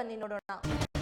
ಬನ್ನಿ ನೋಡೋಣ.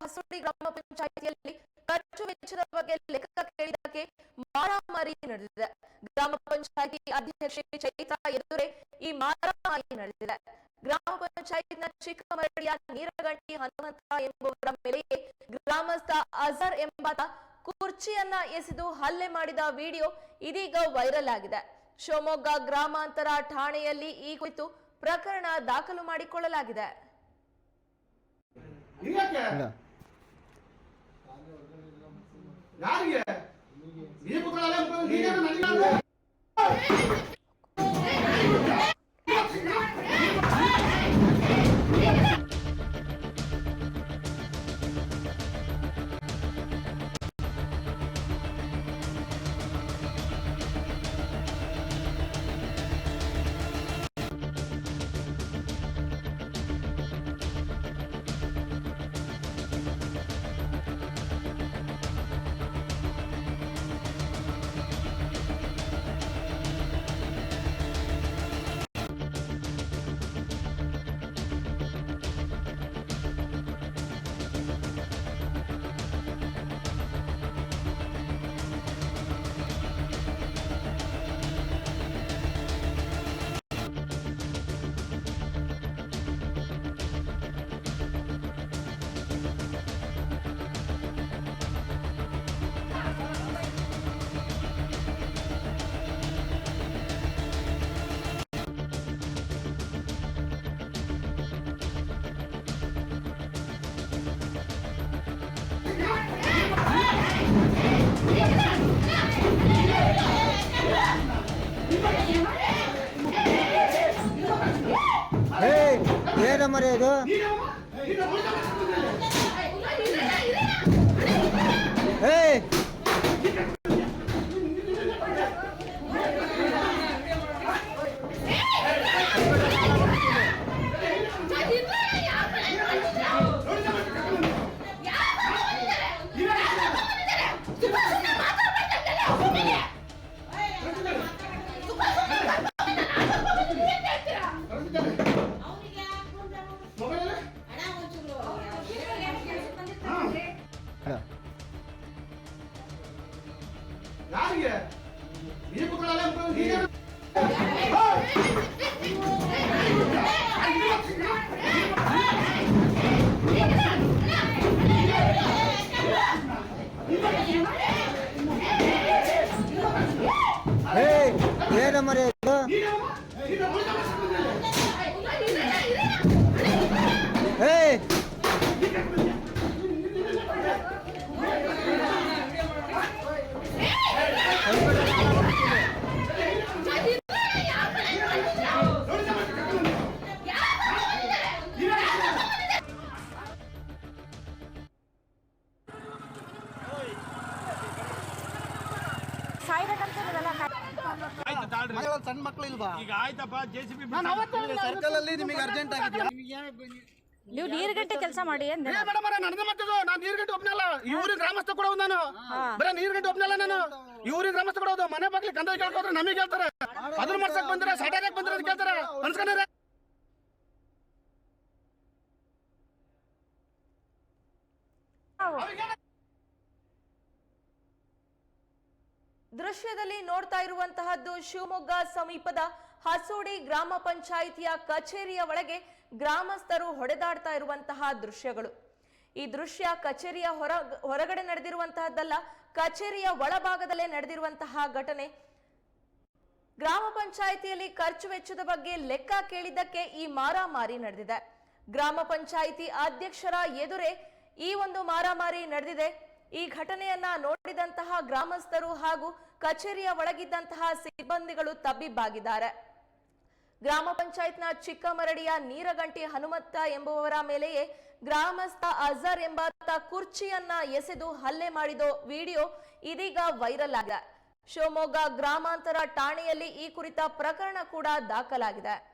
ಹಸುಡಿ ಗ್ರಾಮ ಪಂಚಾಯಿತಿಯಲ್ಲಿ ಖರ್ಚು ವೆಚ್ಚದ ಬಗ್ಗೆ ಲೆಕ್ಕ ಕೇಳಿದಕ್ಕೆ ಮಾರಾಮಾರಿ ನಡೆದಿದೆ. ಗ್ರಾಮ ಪಂಚಾಯಿತಿ ಅಧ್ಯಕ್ಷೆ ಚೈತಾ ಎದುರೇ ಈ ಮಾರಾಮಾರಿ ನಡೆದಿದೆ. ಗ್ರಾಮ ಪಂಚಾಯತ್ನ ಚಿಕ್ಕಮರಳಿಯ ನೀರಗಂಟಿ ಹನುಮಂತ ಎಂಬುವರ ಮೇಲೆಯೇ ಗ್ರಾಮಸ್ಥ ಅಜರ್ ಎಂಬಾತ ಕುರ್ಚಿಯನ್ನ ಎಸೆದು ಹಲ್ಲೆ ಮಾಡಿದ ವಿಡಿಯೋ ಇದೀಗ ವೈರಲ್ ಆಗಿದೆ. ಶಿವಮೊಗ್ಗ ಗ್ರಾಮಾಂತರ ಠಾಣೆಯಲ್ಲಿ ಈ ಕುರಿತು ಪ್ರಕರಣ ದಾಖಲು ಮಾಡಿಕೊಳ್ಳಲಾಗಿದೆ. யாருங்க நீ குத்தலாலே நீங்க நடிக்காத ಏನಮ್ಮ ರೀ ಇದು ನೀನೇನು? ನೀನು ಉಳ್ದ ಏಯ್ ಸಣ್ಣ ಮಕ್ಳು ಇಲ್ವಾ ಸರ್ಕಲ್ ಅಲ್ಲಿ ನಿಮಗೆ ಅರ್ಜೆಂಟ್ ಆಗಿದೆಯಾ ನೀವು ನೀರ್ಗಂಟೆ ಕೆಲಸ ಮಾಡಿ ಮೇಡಮ್ ನಡೆದ ಮತ್ತದು ನಾನು ನೀರ್ಗಂಟೆ ಇವ್ರಿಗೆ ಗ್ರಾಮಸ್ಥ ಕೊಡೋದು ನಾನು. ಬರೀ ನೀರ್ಗಂಟೆ ಒಪ್ನಲ್ಲ ನಾನು. ಇವ್ರಿಗೆ ಗ್ರಾಮಸ್ಥ ಕೊಡೋದು. ಮನೆ ಬಾಗ್ಲಿ ಕಂದ ಕೇಳ್ಕೋದ್ರೆ ನಮಗೆ ಹೇಳ್ತಾರೆ. ಅದನ್ನ ಮಾಡ್ಸಕ್ ಬಂದ್ರೆ ಸಟಾಕ್ ಬಂದ್ರೆ ಅಂತ ಕೇಳ್ತಾರೆ. ಅನ್ಸ್ಕೊಂಡ್ರೆ? ದೃಶ್ಯದಲ್ಲಿ ನೋಡ್ತಾ ಇರುವಂತಹದ್ದು ಶಿವಮೊಗ್ಗ ಸಮೀಪದ ಹಸೋಡಿ ಗ್ರಾಮ ಪಂಚಾಯಿತಿಯ ಕಚೇರಿಯ ಒಳಗೆ ಗ್ರಾಮಸ್ಥರು ಹೊಡೆದಾಡ್ತಾ ಇರುವಂತಹ ದೃಶ್ಯಗಳು. ಈ ದೃಶ್ಯ ಕಚೇರಿಯ ಹೊರ, ಹೊರಗಡೆ ನಡೆದಿರುವಂತಹದ್ದಲ್ಲ, ಕಚೇರಿಯ ಒಳಭಾಗದಲ್ಲೇ ನಡೆದಿರುವಂತಹ ಘಟನೆ. ಗ್ರಾಮ ಪಂಚಾಯಿತಿಯಲ್ಲಿ ಖರ್ಚು ವೆಚ್ಚದ ಬಗ್ಗೆ ಲೆಕ್ಕ ಕೇಳಿದ್ದಕ್ಕೆ ಈ ಮಾರಾಮಾರಿ ನಡೆದಿದೆ. ಗ್ರಾಮ ಪಂಚಾಯಿತಿ ಅಧ್ಯಕ್ಷರ ಎದುರೇ ಈ ಒಂದು ಮಾರಾಮಾರಿ ನಡೆದಿದೆ. ಈ ಘಟನೆಯನ್ನ ನೋಡಿದಂತಹ ಗ್ರಾಮಸ್ಥರು ಹಾಗೂ ಕಚೇರಿಯ ಒಳಗಿದ್ದಂತಹ ಸಿಬ್ಬಂದಿಗಳು ತಬ್ಬಿಬ್ಬಾಗಿದ್ದಾರೆ. ಗ್ರಾಮ ಪಂಚಾಯತ್ನ ಚಿಕ್ಕಮರಡಿಯ ನೀರಗಂಟಿ ಹನುಮಂತ ಎಂಬುವವರ ಮೇಲೆಯೇ ಗ್ರಾಮಸ್ಥ ಅಜರ್ ಎಂಬಾತ ಕುರ್ಚಿಯನ್ನ ಎಸೆದು ಹಲ್ಲೆ ಮಾಡಿದ ವಿಡಿಯೋ ಇದೀಗ ವೈರಲ್ ಆಗಿದೆ. ಶಿವಮೊಗ್ಗ ಗ್ರಾಮಾಂತರ ಠಾಣೆಯಲ್ಲಿ ಈ ಕುರಿತ ಪ್ರಕರಣ ಕೂಡ ದಾಖಲಾಗಿದೆ.